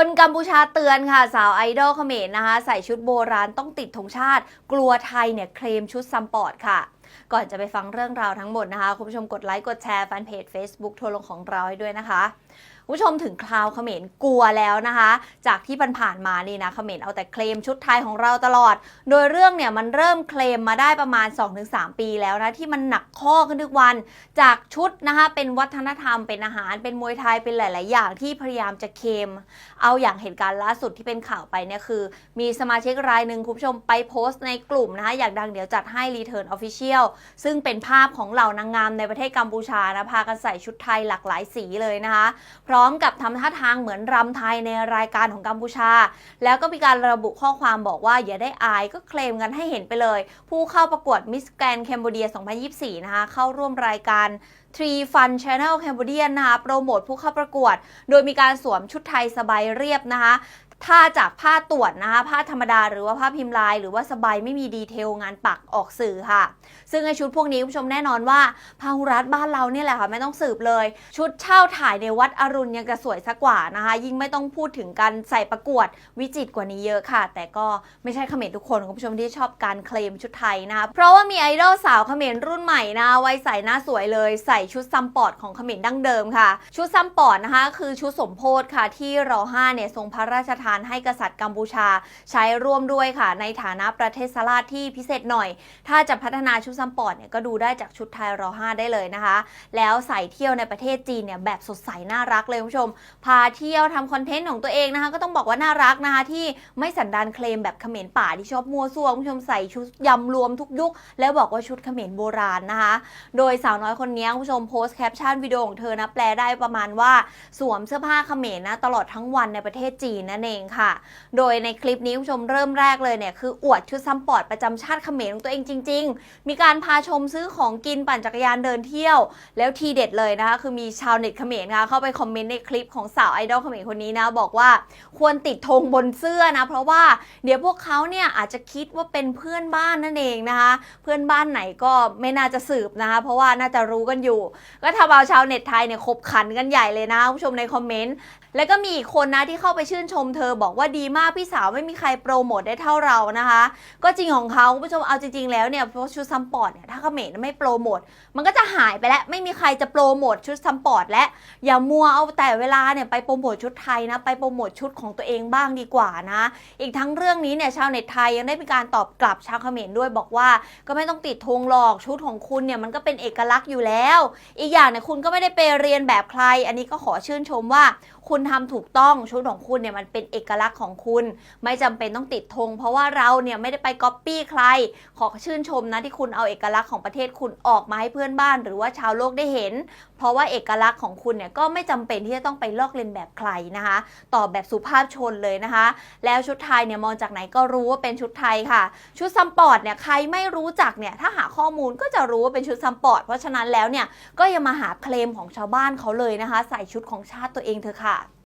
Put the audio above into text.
คนกัมพูชาเตือนค่ะ สาวไอดอลเขมรนะคะ ใส่ชุดโบราณต้องติดธงชาติ กลัวไทยเนี่ยเคลมชุดซัมปอร์ตค่ะ ก่อนจะไปฟังเรื่องราวทั้งหมดนะคะ คุณผู้ชมกดไลค์กดแชร์แฟนเพจ Facebook ทัวลงของเราให้ด้วยนะคะคุณผู้ชมถึงคราวเขมรกลัวแล้วนะคะ จากที่ผ่านมานี่นะเขมรเอาแต่เคลมชุดไทยของเราตลอด โดยเรื่องเนี่ยมันเริ่มเคลมมาได้ประมาณ 2-3 ปีแล้วนะที่มันหนักข้อขึ้นทุกวัน จากชุดนะคะเป็นวัฒนธรรมเป็นอาหารเป็นมวยไทยเป็นหลาย ๆ อย่างที่พยายามจะเคลมเอาอย่างเหตุการณ์ล่าสุดที่เป็นข่าวไปเนี่ยคือ มีสมาชิกรายหนึ่งคุณผู้ชมไปโพสต์ในกลุ่มนะคะอยากดังเดี๋ยวจัดให้ Return Official ซึ่งเป็นภาพของเหล่านางงามในประเทศกัมพูชานะพากันใส่ชุดไทยหลากหลายสีเลยนะคะ พร้อมกับทำท่าทางเหมือนรำไทยในรายการของกัมพูชา แล้วก็มีการระบุข้อความบอกว่าอย่าได้อายก็เคลมกันให้เห็นไปเลย ผู้เข้าประกวด Miss Grand Cambodia 2024 นะคะ เข้าร่วมรายการ Tree Fun Channel Cambodia นะคะโปรโมทผู้เข้าประกวด โดยมีการสวมชุดไทยสบายเรียบนะคะ ถ้าจากผ้าตรวจนะคะผ้าธรรมดาหรือว่าผ้าพิมพ์ลาย หรือว่าสบายไม่มีดีเทลงานปักออกสื่อค่ะ ซึ่งในชุดพวกนี้คุณผู้ชมแน่นอนว่าพาหุรัตบ้านเราเนี่ยแหละค่ะไม่ต้องสืบเลย ชุดเช่าถ่ายในวัดอรุณยังจะสวยสักกว่านะคะ ยิ่งไม่ต้องพูดถึงการใส่ประกวดวิจิตรกว่านี้เยอะค่ะ แต่ก็ไม่ใช่เขมรทุกคนคุณผู้ชมที่ชอบการเคลมชุดไทยนะคะเพราะว่ามีไอดอลสาวเขมรรุ่นใหม่นะวัยใส่หน้าสวยเลย ใส่ชุดซัมปอร์ตของเขมรดั้งเดิมค่ะ ชุดซัมปอร์ตนะคะคือชุดสมโพธค่ะที่รอห้าเนี่ยทรงพระราชทานให้กษัตริย์กัมพูชาใช้ร่วมด้วยค่ะ ในฐานะประเทศสลาดที่พิเศษหน่อย ถ้าจะพัฒนาชุดซัมปอร์ตเนี่ยก็ดูได้จากชุดไทยรอห้าได้เลยนะคะ แล้วใส่เที่ยวในประเทศจีนเนี่ยแบบสดใสน่ารักเลยคุณผู้ชม พาเที่ยวทำคอนเทนต์ของตัวเองนะคะ ก็ต้องบอกว่าน่ารักนะคะที่ไม่สันดานเคลมแบบเขมรป่าที่ชอบมัวซั่วคุณผู้ชมใส่ชุดยำรวมทุกยุค แล้วบอกว่าชุดเขมรโบราณนะคะ โดยสาวน้อยคนนี้คุณผู้ชมโพสต์แคปชั่นวิดีโอของเธอนะแปลได้ประมาณว่าสวมเสื้อผ้าเขมรนะตลอดทั้งวันในประเทศจีนนั่นเองค่ะ โดยในคลิปนี้คุณผู้ชมเริ่มแรกเลยเนี่ยคืออวดชุดซัมปอร์ตประจำชาติเขมรของตัวเองจริง ๆ มีการพาชมซื้อของกินปั่นจักรยานเดินเที่ยว แล้วทีเด็ดเลยนะคะคือมีชาวเน็ตเขมรนะคะเข้าไปคอมเมนต์ในคลิปของสาวไอดอลเขมรคนนี้นะบอกว่าควรติดธงบนเสื้อนะเพราะว่าเดี๋ยวพวกเขาเนี่ยอาจจะคิดว่าเป็นเพื่อนบ้านนั่นเองนะคะ เพื่อนบ้านไหนก็ไม่น่าจะสืบนะคะเพราะว่าน่าจะรู้กันอยู่ ก็ทำเอาชาวเน็ตไทยเนี่ยคบขันกันใหญ่เลยนะผู้ชมในคอมเมนต์แล้วก็มีอีกคนนะที่เข้าไปชื่นชมเธอบอกว่าดีมากพี่สาวไม่มีใครโปรโมทได้เท่าเรานะคะ ก็จริงของเขาคุณผู้ชมเอาจริงๆแล้วเนี่ยเพราะชุดซัมปอร์ตเนี่ยถ้าเขมรไม่โปรโมทมันก็จะหายไปแล้วไม่มีใครจะโปรโมทชุดซัมปอร์ตและอย่ามัวเอาแต่เวลาเนี่ยไปโปรโมทชุดไทยนะไปโปรโมทชุดของตัวเองบ้างดีกว่านะ อีกทั้งเรื่องนี้เนี่ยชาวเน็ตไทยยังได้มีการตอบกลับชาวเขมรด้วยบอกว่า ก็ไม่ต้องติดธงหรอกชุดของคุณเนี่ยมันก็เป็นเอกลักษณ์อยู่แล้ว อีกอย่างเนี่ยคุณก็ไม่ได้ไปเรียนแบบใคร อันนี้ก็ขอชื่นชมว่า คุณทำถูกต้องชุดของคุณเนี่ยมันเป็นเอเอกลักษณ์ของคุณ ไม่จำเป็นต้องติดธงเพราะว่าเราเนี่ยไม่ได้ไปก๊อปปี้ใคร ขอชื่นชมนะที่คุณเอาเอกลักษณ์ของประเทศคุณออกมาให้เพื่อนบ้าน หรือว่าชาวโลกได้เห็น เพราะว่าเอกลักษณ์ของคุณเนี่ยก็ไม่จำเป็นที่จะต้องไปลอกเลียนแบบใครนะคะตอบแบบสุภาพชนเลยนะคะ แล้วชุดไทยเนี่ยมองจากไหนก็รู้ว่าเป็นชุดไทยค่ะ ชุดซัมปอร์ตเนี่ยใครไม่รู้จักเนี่ยถ้าหาข้อมูลก็จะรู้ว่าเป็นชุดซัมปอร์ตเพราะฉะนั้นแล้วเนี่ยก็อย่ามาหาเคลมของชาวบ้านเขาเลยนะคะ ใส่ชุดของชาติตัวเองเถอะค่ะ